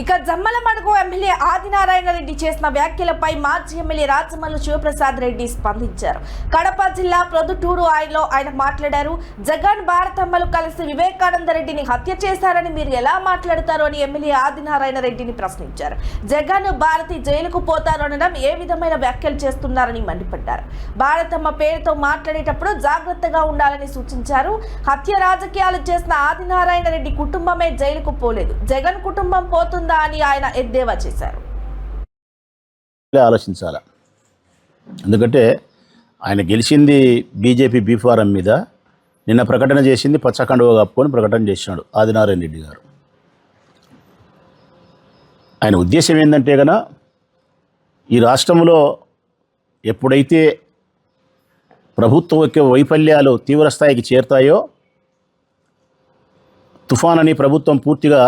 ఇక జమ్మలమడుగు ఎమ్మెల్యే ఆదినారాయణ రెడ్డి చేసిన వ్యాఖ్యలపై మాజీ ఎమ్మెల్యే రాజమల్లు శివప్రసాద్ రెడ్డి స్పందించారు. కడప జిల్లా ప్రొద్దుటూరు ఆయనలో ఆయన మాట్లాడారు. జగన్ భారతమ్మలు కలిసి వివేకానంద రెడ్డిని హత్య చేశారని మీరు ఎలా మాట్లాడతారు అని ఎమ్మెల్యే ఆదినారాయణ రెడ్డిని ప్రశ్నించారు. జగన్ భారతి జైలుకు పోతారు అనడం ఏ విధమైన వ్యాఖ్యలు చేస్తున్నారని మండిపడ్డారు. భారతమ్మ పేరుతో మాట్లాడేటప్పుడు జాగ్రత్తగా ఉండాలని సూచించారు. హత్య రాజకీయాలు చేసిన ఆదినారాయణ రెడ్డి కుటుంబమే జైలుకు పోలేదు. జగన్ కుటుంబం పోతుంది అని ఆయన ఎద్దేవా చేశారు. ఇలా ఎందుకంటే ఆయన గెలిచింది బీజేపీ బీఫారం మీద నిన్న ప్రకటన చేసింది పచ్చకండువ కప్పుకొని ప్రకటన చేసినాడు ఆదినారాయణ రెడ్డి గారు. ఆయన ఉద్దేశం ఏంటంటే గన ఈ రాష్ట్రంలో ఎప్పుడైతే ప్రభుత్వం యొక్క వైఫల్యాలు తీవ్రస్థాయికి చేరుతాయో తుఫాన్ అని ప్రభుత్వం పూర్తిగా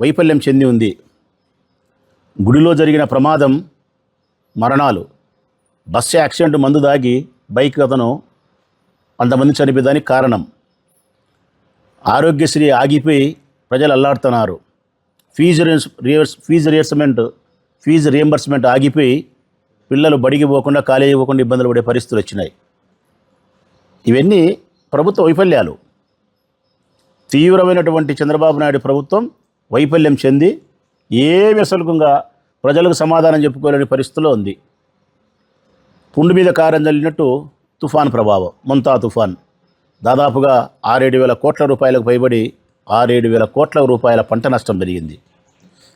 వైఫల్యం చెంది ఉంది. గుడిలో జరిగిన ప్రమాదం మరణాలు బస్సు యాక్సిడెంట్ మందు దాగి బైక్ అతను అంతమంది చనిపోయేదానికి కారణం. ఆరోగ్యశ్రీ ఆగిపోయి ప్రజలు అల్లాడుతున్నారు. ఫీజు రియర్స్ ఫీజు రియర్స్మెంట్ ఫీజు రియంబర్స్మెంట్ ఆగిపోయి పిల్లలు బడికి పోకుండా కాలేజీ పోకుండా ఇబ్బందులు పడే పరిస్థితులు వచ్చినాయి. ఇవన్నీ ప్రభుత్వ వైఫల్యాలు. తీవ్రమైనటువంటి చంద్రబాబు నాయుడు ప్రభుత్వం వైఫల్యం చెంది ఏమి అసలుగా ప్రజలకు సమాధానం చెప్పుకోలేని పరిస్థితిలో ఉంది. పుండు మీద కారం చల్లినట్టు తుఫాన్ ప్రభావం ముంతా తుఫాన్. దాదాపుగా ఆరేడు వేల కోట్ల రూపాయలకు పైబడి ఆరేడు వేల కోట్ల రూపాయల పంట నష్టం జరిగింది.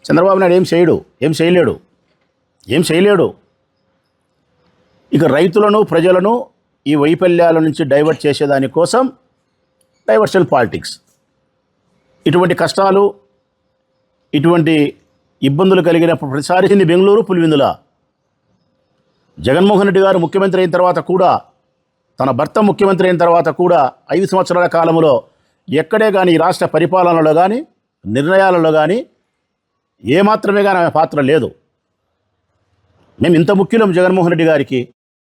చంద్రబాబు నాయుడు ఏం చేయడు? ఏం చేయలేడు? ఏం చేయలేడు? ఇక రైతులను ప్రజలను ఈ వైఫల్యాల నుంచి డైవర్ట్ చేసేదాని కోసం డైవర్షన్ పాలిటిక్స్. ఇటువంటి కష్టాలు ఇటువంటి ఇబ్బందులు కలిగిన ప్రసారించింది బెంగళూరు పులివిందుల. జగన్మోహన్ రెడ్డి గారు ముఖ్యమంత్రి అయిన తర్వాత కూడా తన భర్త ముఖ్యమంత్రి అయిన తర్వాత కూడా ఐదు సంవత్సరాల కాలంలో ఎక్కడే కానీ ఈ రాష్ట్ర పరిపాలనలో కానీ నిర్ణయాలలో కానీ ఏమాత్రమే కానీ ఆమె పాత్ర లేదు. మేము ఇంత ముఖ్యులం జగన్మోహన్ రెడ్డి గారికి.